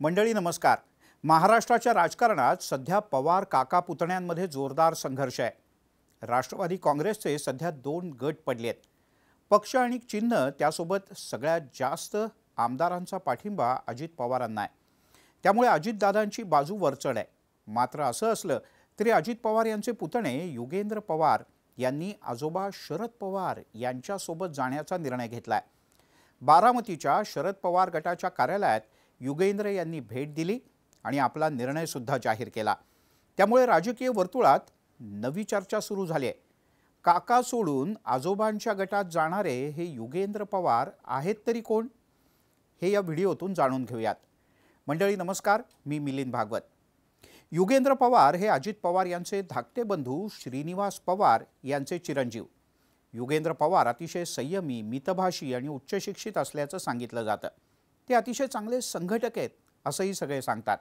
मंडळी नमस्कार. महाराष्ट्राच्या राजकारणात सध्या पवार काका पुतण्यांमध्ये जोरदार संघर्ष आहे. राष्ट्रवादी काँग्रेसचे सध्या दोन गट पडले आहेत पक्ष आणि चिन्ह त्यासोबत सगळ्यात जास्त आमदारांचा पाठिंबा अजित पवारांना आहे. त्यामुळे अजितदादांची बाजू वरचढ आहे. मात्र असं असलं तरी अजित पवार यांचे पुतणे युगेंद्र पवार यांनी आजोबा शरद पवार यांच्यासोबत जाण्याचा निर्णय घेतला आहे बारामतीच्या शरद पवार गटाच्या कार्यालयात युगेंद्र यांनी भेट दिली आणि आपला निर्णयसुद्धा जाहीर केला. त्यामुळे राजकीय वर्तुळात नवी चर्चा सुरू झाली आहे काका सोडून आजोबांच्या गटात जाणारे हे युगेंद्र पवार आहेत तरी कोण? हे या व्हिडिओतून जाणून घेऊयात. मंडळी नमस्कार. मी मिलिंद भागवत. युगेंद्र पवार हे अजित पवार यांचे धाकटे बंधू श्रीनिवास पवार यांचे चिरंजीव. युगेंद्र पवार अतिशय संयमी मितभाषी आणि उच्चशिक्षित असल्याचं सांगितलं जातं. ते अतिशय चांगले संघटक आहेत असंही सगळे सांगतात.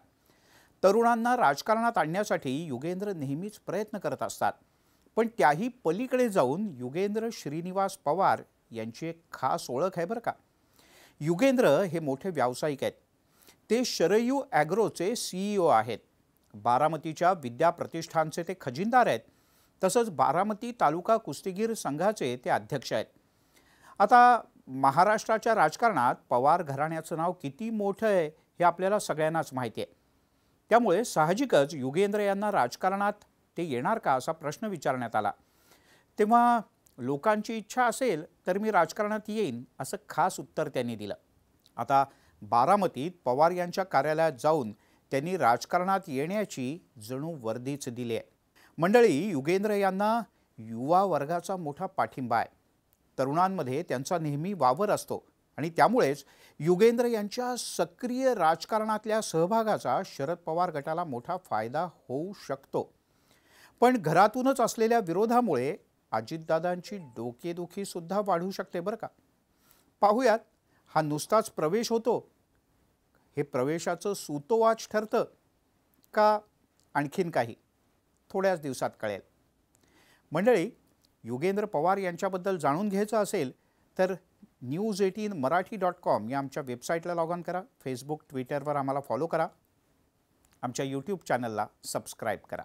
तरुणांना राजकारणात आणण्यासाठी युगेंद्र नेहमीच प्रयत्न करत असतात. पण त्याही पलीकडे जाऊन युगेंद्र श्रीनिवास पवार यांची एक खास ओळख आहे बरं का. युगेंद्र हे मोठे व्यावसायिक आहेत. ते शरयू ॲग्रोचे सीईओ आहेत. बारामतीच्या विद्या प्रतिष्ठानचे ते खजिनदार आहेत. तसंच बारामती तालुका कुस्तीगीर संघाचे ते अध्यक्ष आहेत. आता महाराष्ट्राच्या राजकारणात पवार घराण्याचं नाव किती मोठं आहे हे आपल्याला सगळ्यांनाच माहिती आहे. त्यामुळे साहजिकच युगेंद्र यांना राजकारणात ते येणार का असा प्रश्न विचारण्यात आला. तेव्हा लोकांची इच्छा असेल तर मी राजकारणात येईन असं खास उत्तर त्यांनी दिलं. आता बारामतीत पवार यांच्या कार्यालयात जाऊन त्यांनी राजकारणात येण्याची जणू वर्दीच दिली आहे. मंडळी युगेंद्र यांना युवा वर्गाचा मोठा पाठिंबा आहे. तरुणांमध्ये त्यांचा नेहमी वावर असतो. आणि त्यामुळेच युगेंद्र यांच्या सक्रिय राजकारणातल्या सहभागाचा शरद पवार गटाला मोठा फायदा होऊ शकतो. पण घरातूनच असलेल्या विरोधामुळे अजितदादांची डोकेदुखीसुद्धा वाढू शकते बरं का? पाहूयात हा नुसताच प्रवेश होतो. हे प्रवेशाचं सुतोवाच ठरतं का आणखीन काही? थोड्याच दिवसात कळेल. मंडळी युगेंद्र पवार यांच्याबद्दल जाणून घ्यायचं असेल तर news eighteen Marathi dot com या आमच्या वेबसाईटला लॉग ऑन करा. फेसबुक ट्विटरवर आम्हाला फॉलो करा. आमच्या यूट्यूब चॅनलला सबस्क्राईब करा.